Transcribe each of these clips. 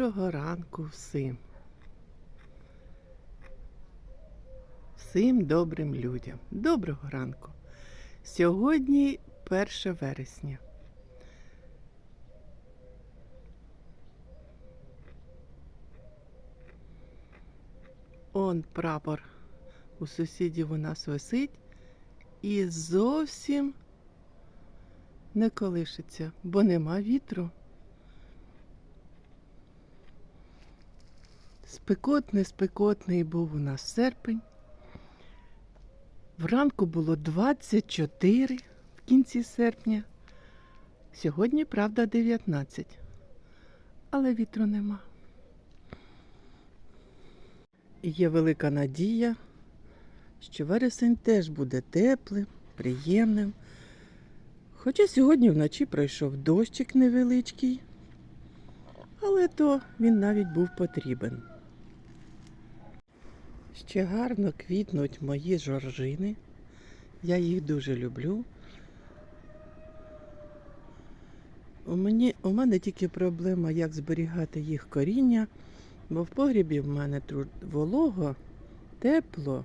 Доброго ранку всім. Всім добрим людям. Доброго ранку. Сьогодні 1 вересня. Он прапор у сусідів у нас висить і зовсім не колишиться, бо нема вітру. Спекотний, спекотний був у нас серпень. Вранку було 24 в кінці серпня. Сьогодні, правда, 19. Але вітру нема. І є велика надія, що вересень теж буде теплим, приємним. Хоча сьогодні вночі пройшов дощик невеличкий, але то він навіть був потрібен. Ще гарно квітнуть мої жоржини. Я їх дуже люблю. У, мені, у мене тільки проблема, як зберігати їх коріння, бо в погрібі в мене тут волого, тепло,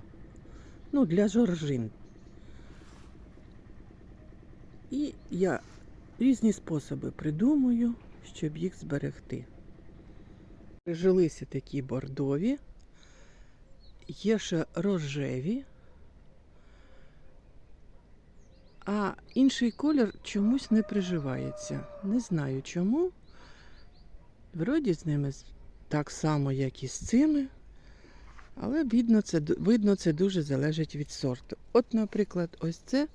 ну, для жоржин. І я різні способи придумую, щоб їх зберегти. Прижилися такі бордові, є ще рожеві, а інший колір чомусь не приживається. Не знаю чому. Вроді з ними так само, як і з цими, але видно це, видно, це дуже залежить від сорту. От, наприклад, ось це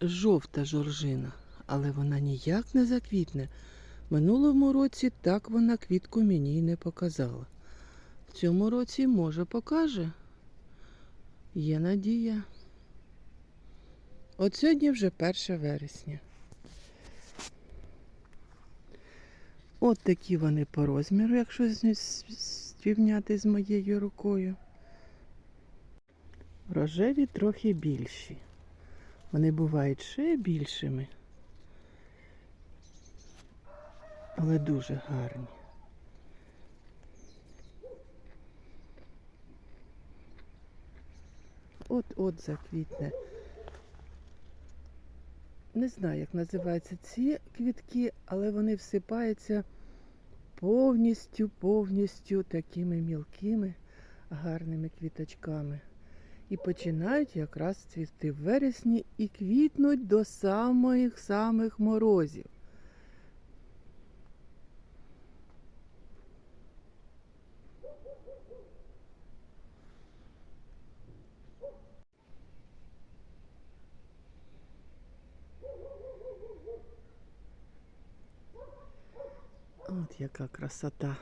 жовта жоржина, але вона ніяк не заквітне. Минулому році так вона квітку мені й не показала. Цьому році, може, покаже. Є надія. От сьогодні вже 1 вересня. От такі вони по розміру, якщо з- з моєю рукою. Рожеві трохи більші. Вони бувають ще більшими. Але дуже гарні. От-от заквітне. Не знаю, як називаються ці квітки, але вони всипаються повністю, повністю такими мілкими, гарними квіточками. І починають якраз цвісти в вересні і квітнуть до самих самих морозів. Яка красота.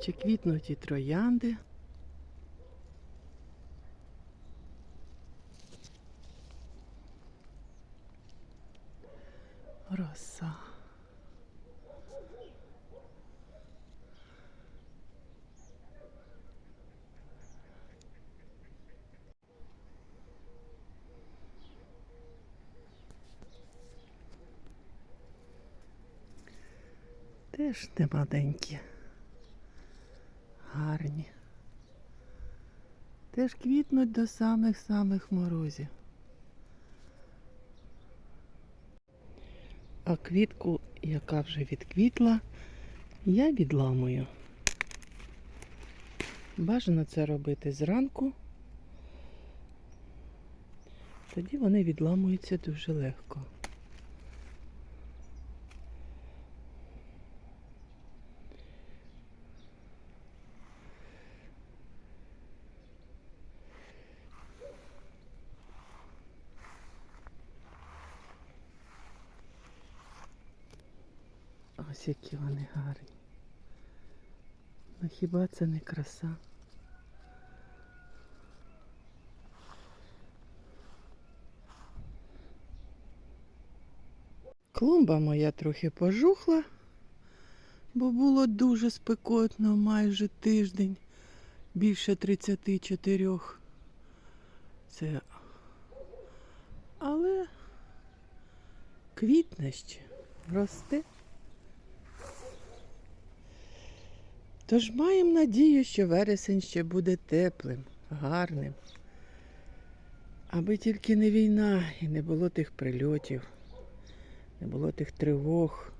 Ще квітнуть і троянди. Теж не маленькі. Гарні. Теж квітнуть до самих-самих морозів. А квітку, яка вже відквітла, я відламую. Бажано це робити зранку. Тоді вони відламуються дуже легко. Ось які вони гарні. Ну хіба це не краса? Клумба моя трохи пожухла, бо було дуже спекотно майже тиждень, більше 34. Це. Але квітне ще, росте. Тож маємо надію, що вересень ще буде теплим, гарним. Аби тільки не війна і не було тих прильотів, не було тих тривог,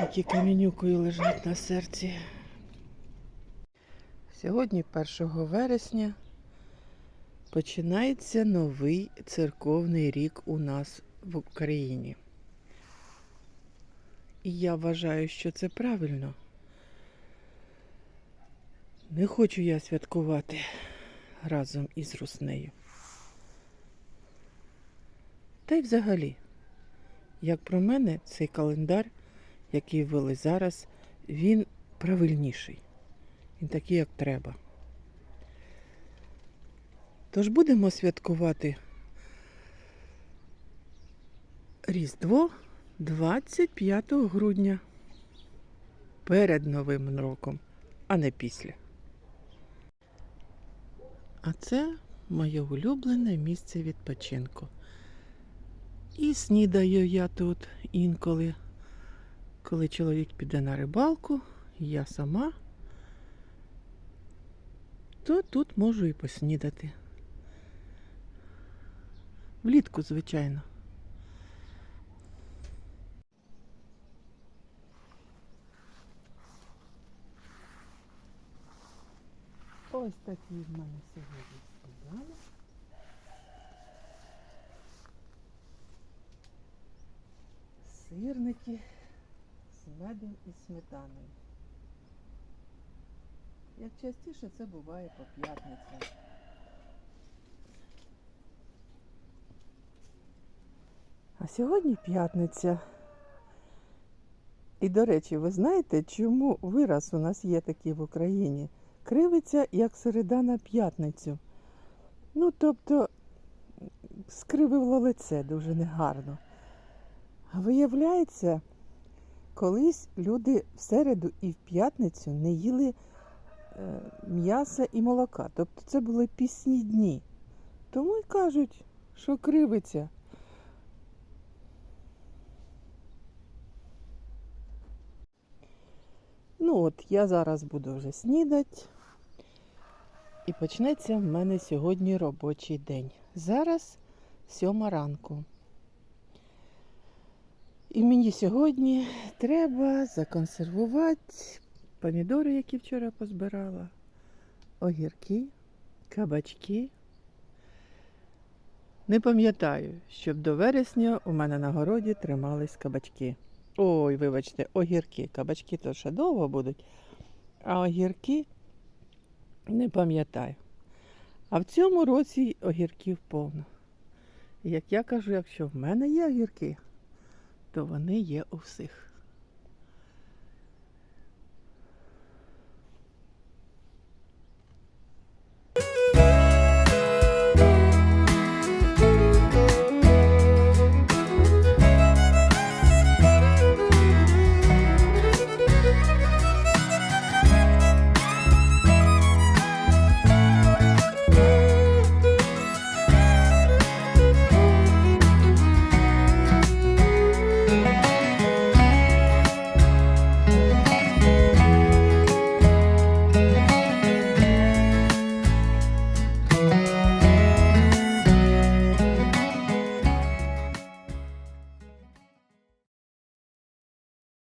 які камінюкою лежать на серці. Сьогодні, 1 вересня, починається новий церковний рік у нас в Україні. І я вважаю, що це правильно. Не хочу я святкувати разом із Руснею. Та й взагалі, як про мене, цей календар, який ввели зараз, він правильніший. Він такий, як треба. Тож будемо святкувати Різдво 25 грудня перед Новим роком, а не після. А це моє улюблене місце відпочинку. І снідаю я тут інколи, коли чоловік піде на рибалку, я сама, то тут можу і поснідати. Влітку, звичайно. Ось такі в мене сьогодні сніданок. Сирники з медом і сметаною. Як частіше це буває по п'ятницям. А сьогодні п'ятниця. І, до речі, ви знаєте, чому вираз у нас є такий в Україні? Кривиться як середа на п'ятницю. Ну, тобто, скривило лице дуже негарно. Виявляється, колись люди в середу і в п'ятницю не їли е, м'яса і молока. Тобто це були пісні дні. Тому й кажуть, що кривиться. Ну от, я зараз буду вже снідати. І почнеться в мене сьогодні робочий день. Зараз сьома ранку. І мені сьогодні треба законсервувати помідори, які вчора позбирала, огірки, кабачки. Не пам'ятаю, щоб до вересня у мене на городі тримались кабачки. Ой, вибачте, огірки. Кабачки то ще довго будуть, а огірки не пам'ятаю. А в цьому році огірків повно. Як я кажу, якщо в мене є огірки, то вони є у всіх.